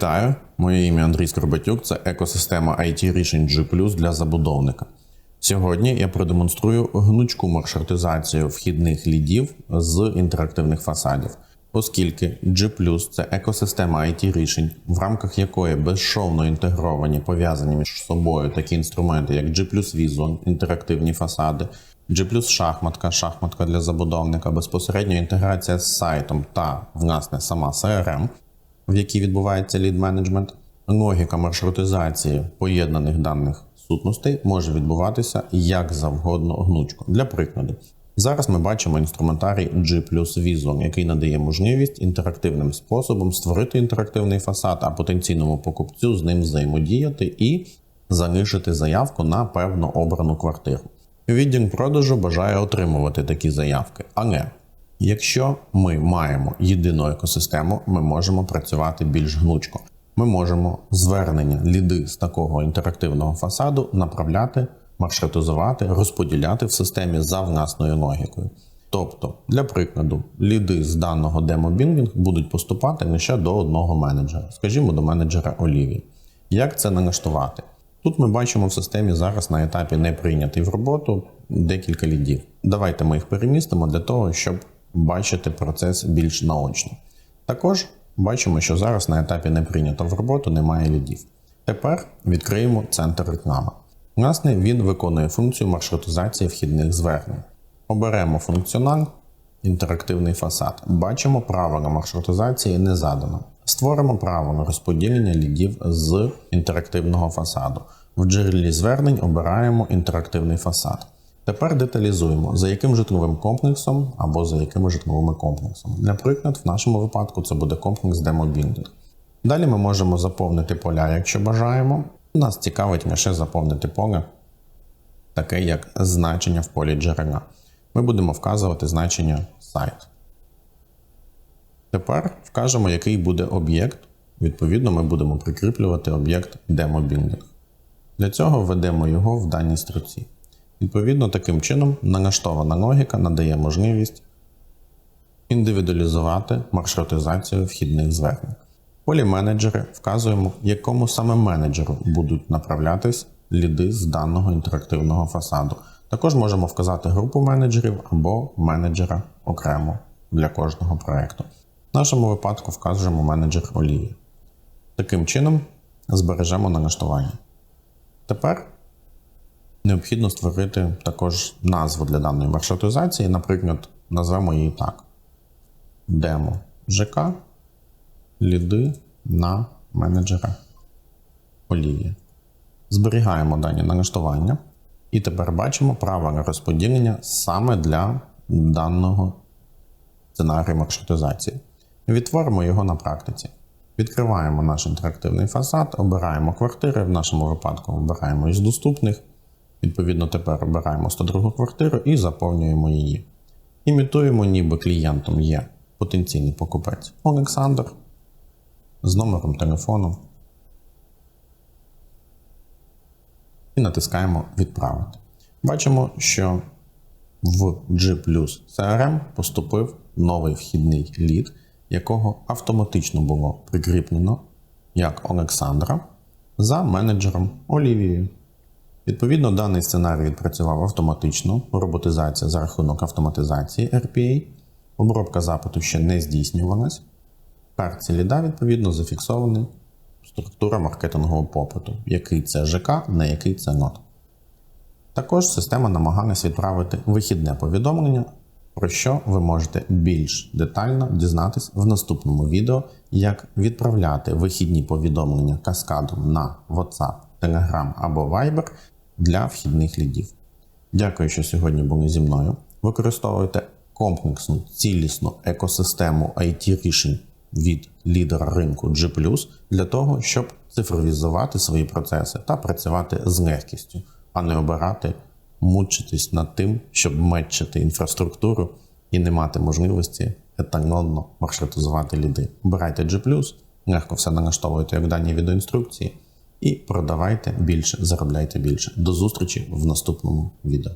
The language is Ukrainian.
Вітаю! Моє ім'я Андрій Скорбатюк. Це екосистема IT рішень G для забудовника. Сьогодні я продемонструю гнучку маршрутизацію вхідних лідів з інтерактивних фасадів, оскільки G це екосистема IT рішень, в рамках якої безшовно інтегровані пов'язані між собою такі інструменти, як G Vision, інтерактивні фасади, G шахматка, шахматка для забудовника, безпосередньо інтеграція з сайтом та власне сама CRM – в якій відбувається лід менеджмент, логіка маршрутизації поєднаних даних сутностей може відбуватися як завгодно гнучко. Для прикладу, зараз ми бачимо інструментарій G Vision, який надає можливість інтерактивним способом створити інтерактивний фасад, а потенційному покупцю з ним взаємодіяти і залишити заявку на певну обрану квартиру. Відділ продажу бажає отримувати такі заявки, але Якщо ми маємо єдину екосистему, ми можемо працювати більш гнучко. Ми можемо звернення ліди з такого інтерактивного фасаду направляти, маршрутизувати, розподіляти в системі за власною логікою. Тобто, для прикладу, ліди з даного демобінгінг будуть поступати лише до одного менеджера, скажімо, до менеджера Олівії. Як це налаштувати? Тут ми бачимо в системі зараз на етапі не прийнятий в роботу декілька лідів. Давайте ми їх перемістимо для того, щоб бачити процес більш наочно. Також бачимо, що зараз на етапі не прийнято в роботу, немає лідів. Тепер відкриємо центр реклами. Власне, він виконує функцію маршрутизації вхідних звернень. Оберемо функціонал, інтерактивний фасад. Бачимо, правила маршрутизації не задано. Створимо правило розподілення лідів з інтерактивного фасаду. В джерелі звернень обираємо інтерактивний фасад. Тепер деталізуємо, за яким житловим комплексом або за якими житловими комплексами. Наприклад, в нашому випадку це буде комплекс демобілдинг. Далі ми можемо заповнити поля, якщо бажаємо. Нас цікавить лише заповнити поле, таке як значення в полі джерела. Ми будемо вказувати значення сайт. Тепер вкажемо, який буде об'єкт. Відповідно, ми будемо прикріплювати об'єкт демобілдинг. Для цього введемо його в даній строці. Відповідно, таким чином налаштована логіка надає можливість індивідуалізувати маршрутизацію вхідних звернень. В полі менеджери вказуємо, якому саме менеджеру будуть направлятись ліди з даного інтерактивного фасаду. Також можемо вказати групу менеджерів або менеджера окремо для кожного проєкту. В нашому випадку вказуємо менеджер олії. Таким чином збережемо налаштування. Тепер Необхідно створити також назву для даної маршрутизації, наприклад, назвемо її так: Демо ЖК ліди на менеджера олії. Зберігаємо дані налаштування. І тепер бачимо правила розподілення саме для даного сценарію маршрутизації. Відтворимо його на практиці. Відкриваємо наш інтерактивний фасад, обираємо квартири, в нашому випадку обираємо із доступних. Відповідно, тепер обираємо 102 квартиру і заповнюємо її. Імітуємо, ніби клієнтом є потенційний покупець Олександр з номером телефону. І натискаємо Відправити. Бачимо, що в G CRM поступив новий вхідний лід, якого автоматично було прикріплено як Олександра за менеджером Олівією. Відповідно, даний сценарій відпрацював автоматично, роботизація за рахунок автоматизації RPA, обробка запиту ще не здійснювалась. В картці ліда, відповідно, зафіксований структура маркетингового попиту, який це ЖК, на який це нот. Також система намагалась відправити вихідне повідомлення, про що ви можете більш детально дізнатись в наступному відео, як відправляти вихідні повідомлення каскадом на WhatsApp, Telegram або Viber для вхідних лідів. Дякую, що сьогодні були зі мною. Використовуйте комплексну цілісну екосистему IT рішень від лідера ринку G для того, щоб цифровізувати свої процеси та працювати з легкістю, а не обирати, мучитись над тим, щоб метчити інфраструктуру і не мати можливості еталонно маршрутизувати ліди. Обирайте G легко все налаштовуйте як дані відеоінструкції і продавайте більше, заробляйте більше. До зустрічі в наступному відео.